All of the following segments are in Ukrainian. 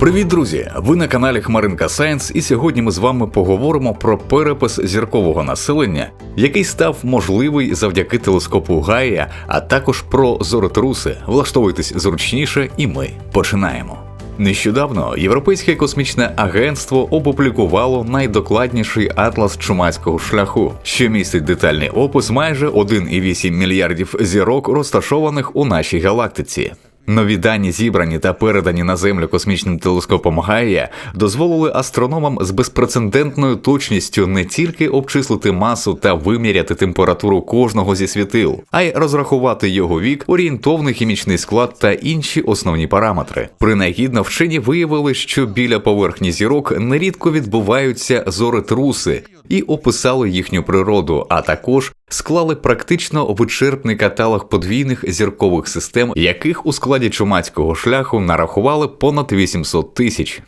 Привіт, друзі! Ви на каналі Хмаринка Сайенс, і сьогодні ми з вами поговоримо про перепис зіркового населення, який став можливий завдяки телескопу Гая, а також про зоротруси. Влаштовуйтесь зручніше, і ми починаємо. Нещодавно Європейське космічне агентство опублікувало найдокладніший атлас чумацького шляху, що містить детальний опис майже 1,8 мільярдів зірок, розташованих у нашій галактиці. Нові дані, зібрані та передані на землю космічним телескопом Гайя, дозволили астрономам з безпрецедентною точністю не тільки обчислити масу та виміряти температуру кожного зі світил, а й розрахувати його вік, орієнтовний хімічний склад та інші основні параметри. Принагідно вчені виявили, що біля поверхні зірок нерідко відбуваються зоретруси і описали їхню природу, а також склали практично вичерпний каталог подвійних зіркових систем, яких у складі чумацького шляху нарахували понад 800 тисяч.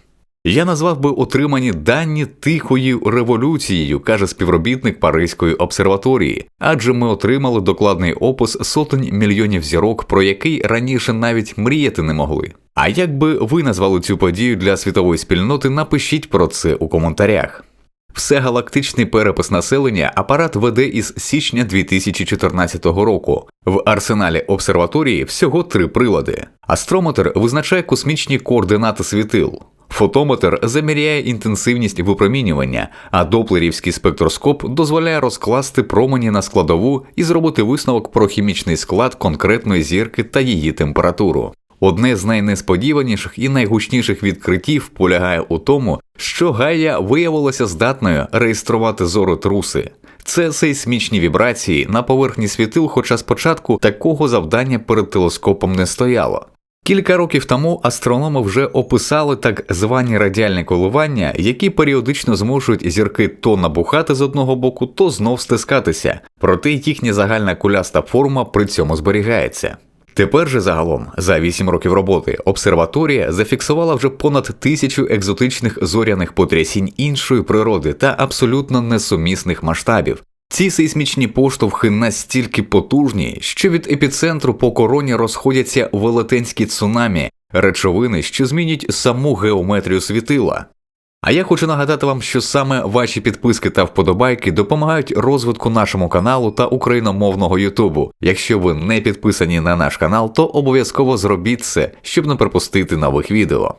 Я назвав би отримані дані тихою революцією, каже співробітник Паризької обсерваторії, адже ми отримали докладний опис сотень мільйонів зірок, про який раніше навіть мріяти не могли. А як би ви назвали цю подію для світової спільноти, напишіть про це у коментарях. Всегалактичний перепис населення апарат веде із січня 2014 року. В арсеналі обсерваторії всього три прилади. Астрометр визначає космічні координати світил. Фотометр заміряє інтенсивність випромінювання, а доплерівський спектроскоп дозволяє розкласти промені на складову і зробити висновок про хімічний склад конкретної зірки та її температуру. Одне з найнесподіваніших і найгучніших відкриттів полягає у тому, що Гая виявилася здатною реєструвати зоротруси. Це сейсмічні вібрації на поверхні світил, хоча спочатку такого завдання перед телескопом не стояло. Кілька років тому астрономи вже описали так звані радіальні коливання, які періодично змушують зірки то набухати з одного боку, то знов стискатися, проте їхня загальна куляста форма при цьому зберігається. Тепер же загалом за 8 років роботи обсерваторія зафіксувала вже понад тисячу екзотичних зоряних потрясінь іншої природи та абсолютно несумісних масштабів. Ці сейсмічні поштовхи настільки потужні, що від епіцентру по короні розходяться велетенські цунамі, речовини, що змінюють саму геометрію світила. А я хочу нагадати вам, що саме ваші підписки та вподобайки допомагають розвитку нашому каналу та україномовного Ютубу. Якщо ви не підписані на наш канал, то обов'язково зробіть це, щоб не пропустити нових відео.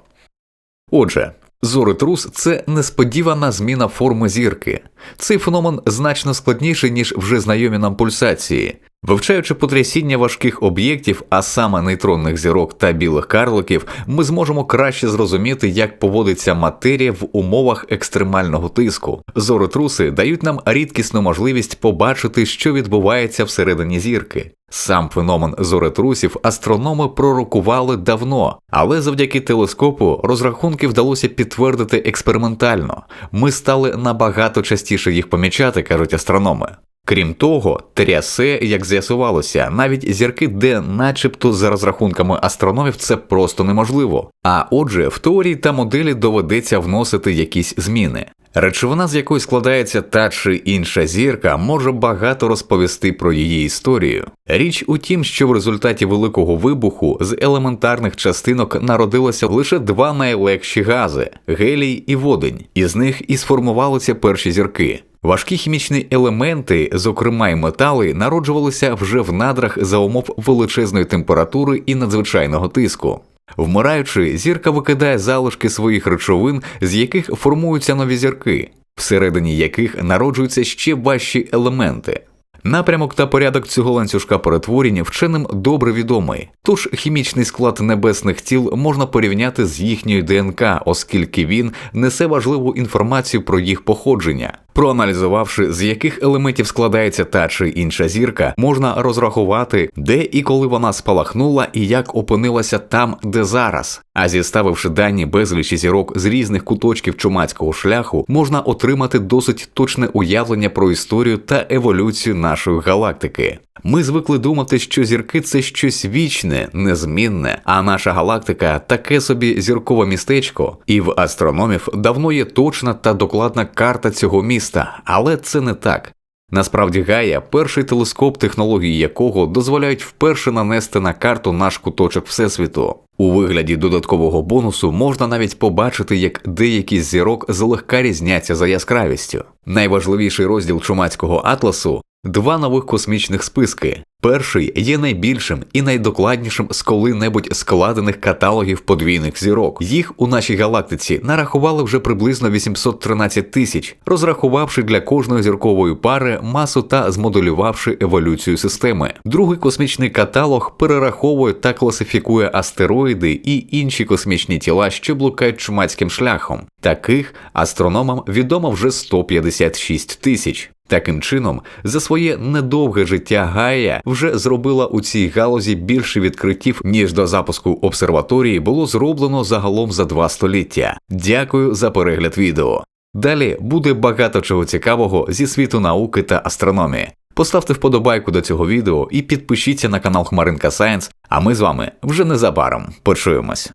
Отже, зоритрус це несподівана зміна форми зірки. Цей феномен значно складніший, ніж вже знайомі нам пульсації. Вивчаючи потрясіння важких об'єктів, а саме нейтронних зірок та білих карликів, ми зможемо краще зрозуміти, як поводиться матерія в умовах екстремального тиску. Зоротруси дають нам рідкісну можливість побачити, що відбувається всередині зірки. Сам феномен зоретрусів астрономи пророкували давно, але завдяки телескопу розрахунки вдалося підтвердити експериментально. Ми стали набагато частіше їх помічати, кажуть астрономи. Крім того, трясе, як з'ясувалося, навіть зірки, де, начебто, за розрахунками астрономів, це просто неможливо. А отже, в теорії та моделі доведеться вносити якісь зміни. Речовина, з якої складається та чи інша зірка, може багато розповісти про її історію. Річ у тім, що в результаті великого вибуху з елементарних частинок народилося лише два найлегші гази гелій і водень, із них і сформувалися перші зірки. Важкі хімічні елементи, зокрема й метали, народжувалися вже в надрах за умов величезної температури і надзвичайного тиску. Вмираючи, зірка викидає залишки своїх речовин, з яких формуються нові зірки, всередині яких народжуються ще важчі елементи. Напрямок та порядок цього ланцюжка перетворення вченим добре відомий, тож хімічний склад небесних тіл можна порівняти з їхньою ДНК, оскільки він несе важливу інформацію про їх походження. Проаналізувавши, з яких елементів складається та чи інша зірка, можна розрахувати, де і коли вона спалахнула і як опинилася там, де зараз. А зіставивши дані безлічі зірок з різних куточків чумацького шляху, можна отримати досить точне уявлення про історію та еволюцію нашої галактики. Ми звикли думати, що зірки це щось вічне, незмінне, а наша галактика таке собі зіркове містечко, і в астрономів давно є точна та докладна карта цього міста, але це не так. Насправді Гая перший телескоп, технології якого дозволяють вперше нанести на карту наш куточок Всесвіту. У вигляді додаткового бонусу можна навіть побачити, як деякі з зірок злегка різняться за яскравістю. Найважливіший розділ чумацького атласу два нових космічних списки. Перший є найбільшим і найдокладнішим з коли-небудь складених каталогів подвійних зірок. Їх у нашій галактиці нарахували вже приблизно 813 тисяч, розрахувавши для кожної зіркової пари масу та змоделювавши еволюцію системи. Другий космічний каталог перераховує та класифікує астероїди і інші космічні тіла, що блукають чумацьким шляхом. Таких астрономам відомо вже 156 тисяч. Таким чином, за своє недовге життя Гая вже зробила у цій галузі більше відкриттів, ніж до запуску обсерваторії було зроблено загалом за два століття. Дякую за перегляд відео. Далі буде багато чого цікавого зі світу науки та астрономії. Поставте вподобайку до цього відео і підпишіться на канал Хмаринка Сайенс, а ми з вами вже незабаром почуємось.